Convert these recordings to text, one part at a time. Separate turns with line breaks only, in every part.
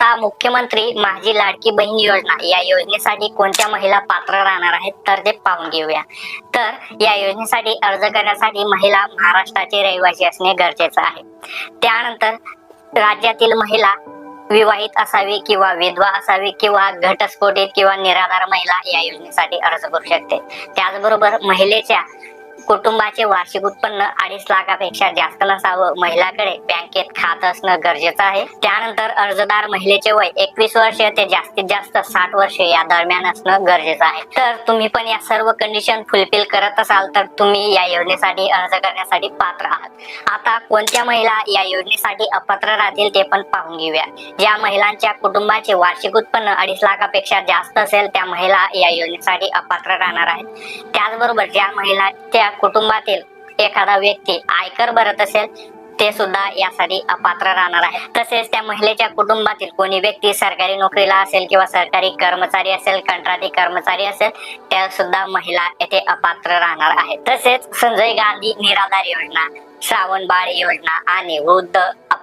आता मुख्यमंत्री माझी लाडकी बहीण योजना या योजनेसाठी कोणत्या महिला पात्र राहणार आहेत तर ते पाहून घेऊया. तर या योजनेसाठी अर्ज करण्यासाठी महिला महाराष्ट्राचे रहिवासी असणे गरजेचं आहे. त्यानंतर राज्यातील महिला विवाहित असावी किंवा विधवा असावी किंवा घटस्फोटित किंवा निराधार महिला या योजनेसाठी अर्ज करू शकते. त्याचबरोबर महिलेच्या कुटुंबाचे वार्षिक उत्पन्न अडीच लाखापेक्षा जास्त नसावं. महिलाकडे बँकेत खात असणं गरजेचं आहे. त्यानंतर अर्जदार महिलेचे वय एकवीस वर्ष ते जास्तीत जास्त साठ वर्ष या दरम्यान असणं गरजेचं आहे. तर तुम्ही पण या सर्व कंडिशन फुलफिल करत असाल तर तुम्ही या योजनेसाठी अर्ज करण्यासाठी पात्र आहात. आता कोणत्या महिला या योजनेसाठी अपात्र राहतील ते पण पाहून घेऊया. ज्या महिलांच्या कुटुंबाचे वार्षिक उत्पन्न अडीच लाखापेक्षा जास्त असेल त्या महिला या योजनेसाठी अपात्र राहणार आहेत. त्याचबरोबर ज्या महिला त्या आपल्या कुटुंबातील एखादा व्यक्ती आयकर भरत असेल ते सुद्धा यासाठी अपात्र राहणार आहे. तसेच त्या महिलेच्या कुटुंबातील कोणी व्यक्ती सरकारी नोकरीला असेल किंवा सरकारी कर्मचारी असेल कंत्राटी कर्मचारी असेल त्या सुद्धा महिला येथे अपात्र राहणार आहेत तसेच संजय गांधी निराधार योजना श्रावण बाळ योजना आणि वृद्ध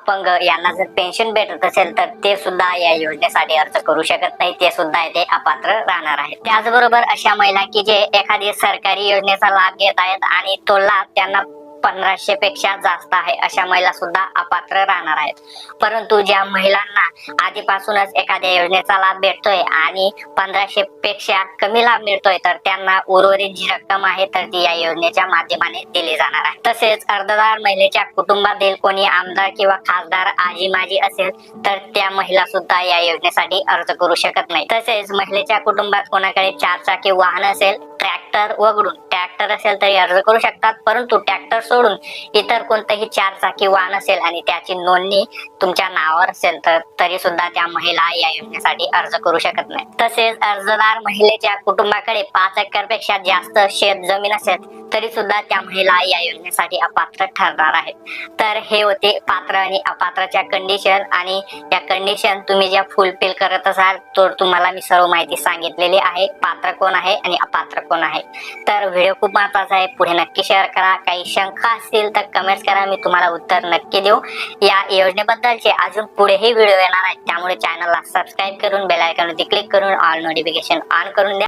अपंग यांना जर पेन्शन भेटत असेल तर ते सुद्धा या योजनेसाठी अर्ज करू शकत नाही. ते सुद्धा ते अपात्र राहणार आहेत. त्याचबरोबर अशा महिला की जे एखादी सरकारी योजनेचा लाभ घेत आहेत आणि तो लाभ त्यांना पंधराशे पेक्षा जास्त आहे अशा महिला सुद्धा अपात्र राहणार आहेत. परंतु ज्या महिलांना आधीपासूनच एखाद्या योजनेचा लाभ भेटतोय आणि पंधराशे पेक्षा कमी लाभ मिळतोय तर त्यांना उर्वरित जी रक्कम आहे तर ती या योजनेच्या माध्यमाने दिली जाणार आहे. तसेच अर्धदार महिलेच्या कुटुंबातील कोणी आमदार किंवा खासदार आजी माजी असेल तर त्या महिला सुद्धा या योजनेसाठी अर्ज करू शकत नाही. तसेच महिलेच्या कुटुंबात कोणाकडे चार चाकी वाहन असेल ट्रॅक्टर वगळून ट्रॅक्टर असेल तरी अर्ज करू शकतात. परंतु ट्रॅक्टर सोडून इतर कोणतंही चार चाकी वाहन असेल आणि त्याची नोंदणी तुमच्या नावावर असेल तर तरी सुद्धा त्या महिला या योजनेसाठी अर्ज करू शकत नाही तसेच अर्जदार महिलेच्या कुटुंबाकडे पाच एकरपेक्षा जास्त शेत जमीन असेल तरी सुद्धा त्या महिला या योजनेसाठी अपात्र ठरणार आहेत. तर हे होते पात्र आणि अपात्राच्या कंडिशन आणि या कंडिशन तुम्ही ज्या फुलफिल करत असाल तर तुम्हाला मी सर्व माहिती सांगितलेली आहे. पात्र कोण आहे आणि अपात्र कोण आहे. तर व्हिडिओ खूप महत्त्वाचा आहे. पुढे नक्की शेअर करा. काही शंका असतील तर कमेंट्स करा. मी तुम्हाला उत्तर नक्की देऊ. या योजनेबद्दलचे अजून पुढेही व्हिडिओ येणार आहेत. त्यामुळे चॅनलला सबस्क्राईब करून बेल आयकॉनवरती क्लिक करून ऑल नोटिफिकेशन ऑन करून द्या.